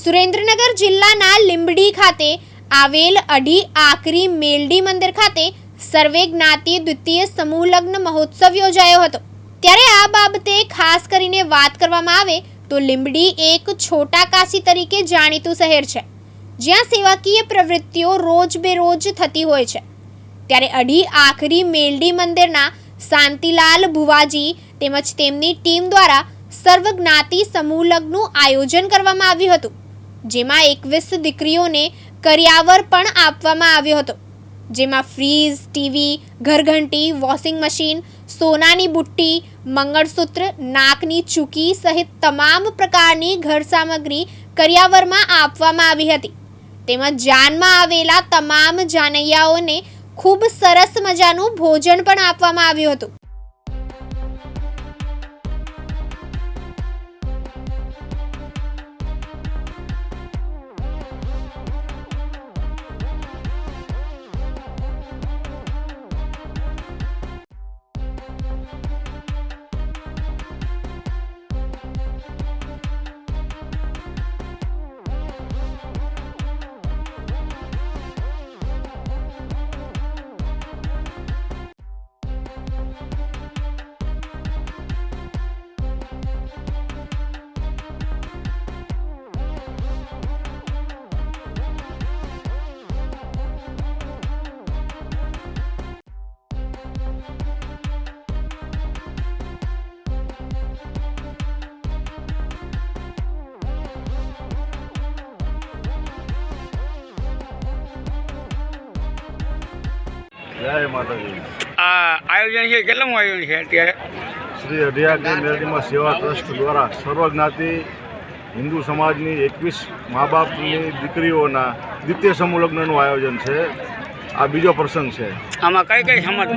સુરેન્દ્રનગર જિલ્લાના લીંબડી ખાતે આવેલ અઢી આકરી મેલડી મંદિર ખાતે સર્વે જ્ઞાતિ દ્વિતીય સમૂહ લગ્ન મહોત્સવ યોજાયો હતો. ત્યારે આ બાબતે ખાસ કરીને વાત કરવામાં આવે તો લીંબડી એક છોટા કાશી તરીકે જાણીતું શહેર છે, જ્યાં સેવાકીય પ્રવૃત્તિઓ રોજ બેરોજ થતી હોય છે. ત્યારે અઢી આખરી મેલડી મંદિરના શાંતિલાલ ભુવાજી તેમજ તેમની ટીમ દ્વારા સર્વજ્ઞાતિ સમૂહ લગ્નનું આયોજન કરવામાં આવ્યું હતું. જેમાં એકવીસ દીકરીઓને કરિયાવર પણ આપવામાં આવ્યો હતો. જેમાં ફ્રીજ ટીવી, ઘરઘંટી, વોશિંગ મશીન, સોનાની બુટ્ટી, મંગળસૂત્ર, નાકની ચૂકી સહિત તમામ પ્રકારની ઘર સામગ્રી કરિયાવરમાં આપવામાં આવી હતી. તેમજ જાનમાં આવેલા તમામ જાનૈયાઓને ખૂબ સરસ મજાનું ભોજન પણ આપવામાં આવ્યું હતું. જય માતાજી. આ આયોજન છે કેટલામું આયોજન છે અત્યારે? શ્રી અઢિયાની મેરડીમાં સેવા ટ્રસ્ટ દ્વારા સર્વજ્ઞાતિ હિન્દુ સમાજની એકવીસ મા બાપની દીકરીઓના દ્વિતીય સમૂહ લગ્નનું આયોજન છે. આ બીજો પ્રસંગ છે. આમાં કઈ કઈ સમાજ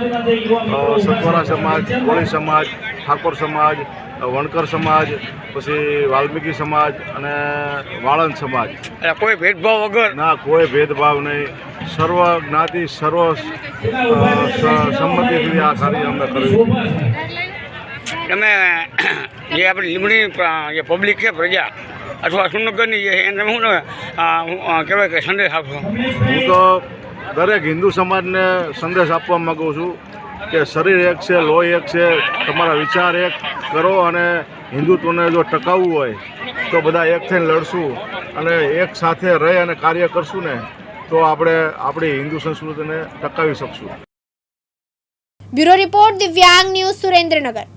સત્વરા સમાજ કોળી સમાજ ઠાકોર સમાજ વણકર સમાજ પછી વાલ્મીકી સમાજ અને વાળંદ સમાજ. કોઈ ભેદભાવ વગર? ના કોઈ ભેદભાવ નહીં. સર્વ જ્ઞાતિ સર્વ સંમતિથી આ કાર્ય અમે કર્યું તમે જે આપણી લીમડી જે પબ્લિક છે પ્રજા અથવા સુનગરની જે એને હું, કહેવાય કે સંદેશ આપશો? હું તો દરેક હિન્દુ સમાજને સંદેશ આપવા માગું છું કે શરીર એક છે લોહી એક છે તમારા વિચાર એક કરો અને હિન્દુત્વને જો ટકાવવું હોય, તો બધા એક થઈને લડશું અને એક સાથે રહી અને કાર્ય કરશું ને, તો આપણે આપણી હિન્દુ સંસ્કૃતિને ટકાવી શકશું. Bureau report Divyang news Surendranagar.